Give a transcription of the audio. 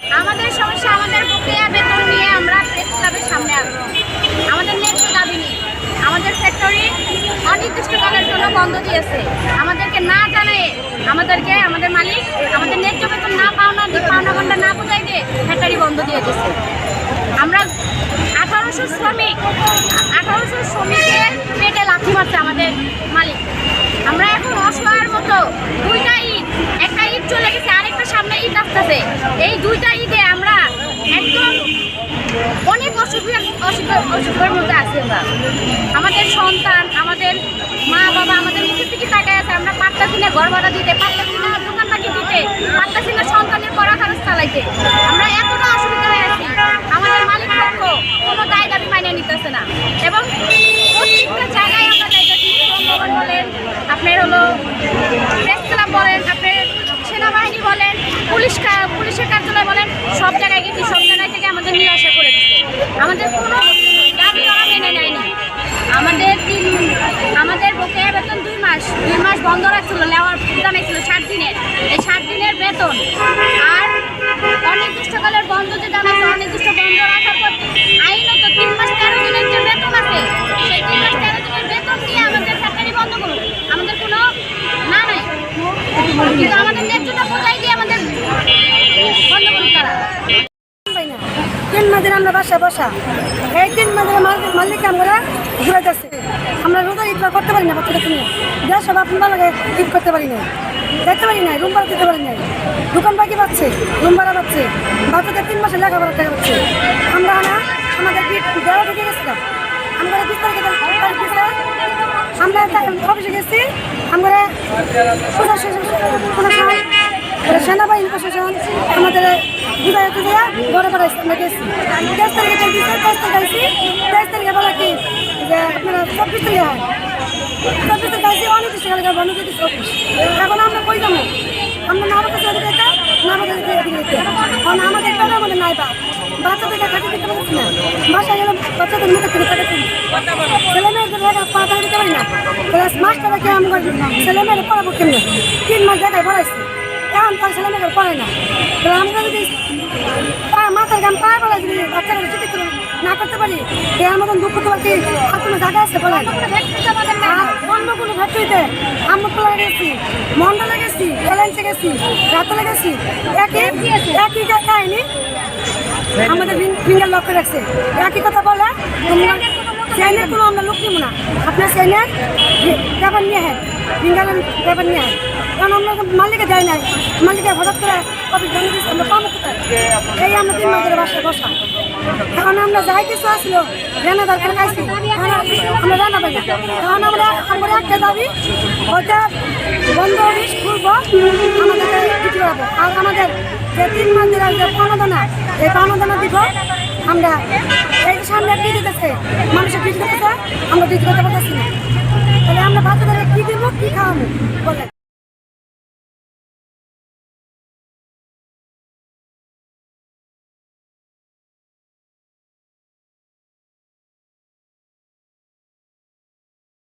আমাদের সমস্যা আমাদের বকেয়া বেতন নিয়ে আমরা প্রেস ক্লাবের সামনে আসব আমাদের ন্যায্য দাবি নিয়ে আমাদের ফ্যাক্টরি অনির্দিষ্টকালের জন্য বন্ধ দিয়েছে। আমাদেরকে না জানায় আমাদেরকে, আমাদের মালিক, আমাদের ন্যায্য বেতন না পাওনা পাওনা ঘণ্টা না বোঝাই দিয়ে ফ্যাক্টরি বন্ধ দিয়ে দিয়েছে। আমরা আঠারোশো শ্রমিক, আঠারোশো শ্রমিকের পেটে লাথি মারছে আমাদের মালিক। আমরা এখন অসহায়ের মতো দুইটা ঈদ একটা ঈদ চলে গেছে আরেকটা সামনে ঈদ আসতেছে এই দুইটা ঈদে আমরা একদম অনেক আমাদের সন্তান, আমাদের মা বাবা আমাদের মুখের দিকে তাকায় আছে। আমরা পাত্তাছি না ঘর ভাড়া দিতে পাত্তাছি না দোকান পাটি দিতে পাত্তাছি না সন্তানের পড়া খরচ চালাইতে। আমরা এতটা অসুবিধা হয়ে আছি। আমাদের মালিক পক্ষ কোনো দায় দাবি মানিয়ে নিতেছে না। এবং প্রত্যেকটা জায়গায় আমরা যাইতেছি ভবন বলেন, আপনার হলো প্রেস ক্লাব বলেন, আপনার সেনাবাহিনী বলেন, পুলিশ পুলিশের কার্যালয় বলেন, সব জায়গায় গেছি, সব জায়গায় থেকে আমাদের নিরাশা করে দিচ্ছে আমাদের কোনো দাবি ওরা মেনে নেয়নি আমাদের তিন আমাদের বকেয়া বেতন দুই মাস দুই মাস বন্ধ রাখছিল নেওয়ার জানাইছিল ষাট দিনের এই ষাট দিনের বেতন আর অনির্দিষ্টকালের বন্ধ যে জানাইছে অনির্দিষ্ট বন্ধ রাখার পর আইনত তিন মাস তেরো দিনের যে বেতন আছে সেই তিন মাস তেরো দিনের বেতন দিয়ে আমাদের ফ্যাক্টরি বন্ধ করুন আমাদের কোনো না নাই কিন্তু আমাদের ন্যায্যতা বোঝাই দিয়ে আমাদের বন্ধ করুন তারা পাই না। তিন মাসের আমরা বাসা বসা। এই তিন মালিক আমরা ঘুরে যাচ্ছে আমরা রোজা ঈদ করতে পারি না বাচ্চাটাকে নিয়ে দেশ সব আপনার লাগে ঈদ করতে পারি না দেখতে পারি না রুম ভাড়া দিতে পারি না দোকান বাকি পাচ্ছে, রুম ভাড়া পাচ্ছে। বাচ্চাদের তিন মাসে লেখাপড়া টাকা পাচ্ছে। আমরা না, আমাদের দেওয়া ঢুকে গেছিলাম। আমরা বিশ তারিখে আমরা অফিসে গেছি। আমরা সেনাবাহিনী প্রশাসন, আমাদের বুঝাই বুঝাই ঘরে বেড়াইছি আমরা গেছি। তেইশ তারিখে তেইশ তেইশ তারিখে আইসি তেইশ তারিখে বলা কি যে আপনারা চব্বিশ তারিখে হয়। চব্বিশ তারিখে আইসি অনির্দিষ্ট কালকে বন্ধ করে দিচ্ছে অফিস এখন আমরা কই যাব? আমরা না আমাদের কাছে এদিকে না আমাদের এদিকে কারণ আমাদের পেটের মধ্যে নাই বা বাচ্চাদেরকে খাতে দিতে পারছি না। বাসায় গেলে বাচ্চাদের মুখে থেকে খাতে দিই ছেলে পা দিতে পারি না। মাস্টারকে আমরা ছেলে পড়াবো কেমনি? তিন মাস জায়গায় পড়াইছি। এখন তার ছেলে মেয়েদের পড়ে না। তাহলে আমরা যদি মাথার গান পায়ে পড়াই যদি বাচ্চাদের চিকিৎসা না করতে পারি এর মতন দুঃখ তো কি আর কোনো জায়গা আছে বলেন? আর অন্য কোনো ফ্যাক্টরিতে আমরা গেছি মন্ডলে গেছি এলএনসে গেছি রাতলে গেছি। একই একই কাহিনী আমাদের ফিঙ্গার লক্ষ্য রাখছে। একই কথা বলে সেনের কোনো আমরা লোক নিব না। আপনার সেনের ব্যাপার নিয়ে হ্যাঁ। ব্যাপার নিয়ে কারণ আমরা মালিকে যাই নাই। মালিকে হঠাৎ করে আমরা কোথায়? এই আমরা তিন বাসায় বসা এখন আমরা যাই কিছু আসলো, রান্না দরকার খাইছি। আমরা রান্না পাই আমরা আমরা একটা দাবি বন্ধ অফিস খুলবো, আমাদেরকে কিছু করাবো আর আমাদের যে তিন মাসের যে পানাদানা এই পানাদানা দিব আমরা। এই সামনে কি দিতেছে মানুষের আমরা করতে পারতেছি না। তাহলে আমরা বাচ্চাদের কি